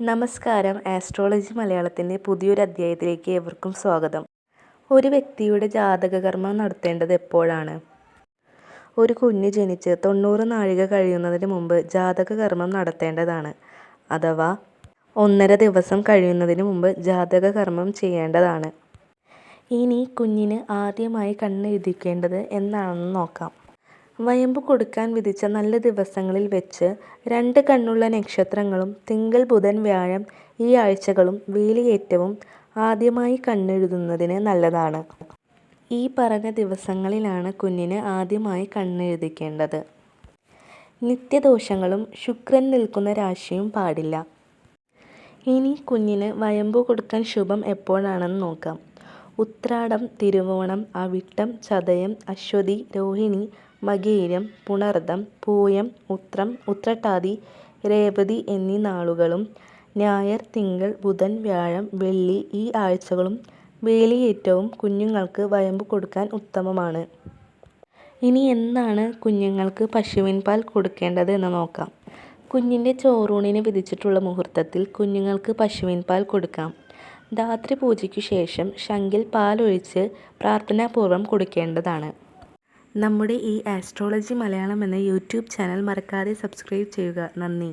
നമസ്കാരം. ആസ്ട്രോളജി മലയാളത്തിന്റെ പുതിയൊരു അധ്യായത്തിലേക്ക് ഏവർക്കും സ്വാഗതം. ഒരു വ്യക്തിയുടെ ജാതകകർമ്മം നടത്തേണ്ടത് എപ്പോഴാണ്? ഒരു കുഞ്ഞ് ജനിച്ച് തൊണ്ണൂറ് നാഴിക കഴിയുന്നതിന് മുമ്പ് ജാതകകർമ്മം നടത്തേണ്ടതാണ് അഥവാ ഒന്നര ദിവസം കഴിയുന്നതിന് മുമ്പ് ജാതകകർമ്മം ചെയ്യേണ്ടതാണ്. ഇനി കുഞ്ഞിന് ആദ്യമായി കണ്ണെഴുതിക്കേണ്ടത് എന്നാണെന്ന് നോക്കാം. വയമ്പ് കൊടുക്കാൻ വിധിച്ച നല്ല ദിവസങ്ങളിൽ വെച്ച് രണ്ട് കണ്ണുള്ള നക്ഷത്രങ്ങളും തിങ്കൾ ബുധൻ വ്യാഴം ഈ ആഴ്ചകളും വേലിയേറ്റവും ആദ്യമായി കണ്ണെഴുതുന്നതിന് നല്ലതാണ്. ഈ പറഞ്ഞ ദിവസങ്ങളിലാണ് കുഞ്ഞിന് ആദ്യമായി കണ്ണെഴുതിക്കേണ്ടത്. നിത്യദോഷങ്ങളും ശുക്രൻ നിൽക്കുന്ന രാശിയും പാടില്ല. ഇനി കുഞ്ഞിന് വയമ്പു കൊടുക്കാൻ ശുഭം എപ്പോഴാണെന്ന് നോക്കാം. ഉത്രാടം തിരുവോണം അവിട്ടം ചതയം അശ്വതി രോഹിണി മകീരം പുണർദം പൂയം ഉത്രം ഉത്രട്ടാതി രേവതി എന്നീ നാളുകളും ഞായർ തിങ്കൾ ബുധൻ വ്യാഴം വെള്ളി ഈ ആഴ്ചകളും വേലിയേറ്റവും കുഞ്ഞുങ്ങൾക്ക് വയമ്പ് കൊടുക്കാൻ ഉത്തമമാണ്. ഇനി എന്താണ് കുഞ്ഞുങ്ങൾക്ക് പശുവിൻ പാൽ കൊടുക്കേണ്ടത് എന്ന് നോക്കാം. കുഞ്ഞിന്റെ ചോറൂണിന് വിധിച്ചിട്ടുള്ള മുഹൂർത്തത്തിൽ കുഞ്ഞുങ്ങൾക്ക് പശുവിൻ പാൽ കൊടുക്കാം. ധാത്രി പൂജയ്ക്കു ശേഷം ശങ്കിൽ പാലൊഴിച്ച് പ്രാർത്ഥനാപൂർവം കൊടുക്കേണ്ടതാണ്. നമ്മുടെ ഈ ആസ്ട്രോളജി മലയാളം എന്ന യൂട്യൂബ് ചാനൽ മറക്കാതെ സബ്സ്ക്രൈബ് ചെയ്യുക. നന്ദി.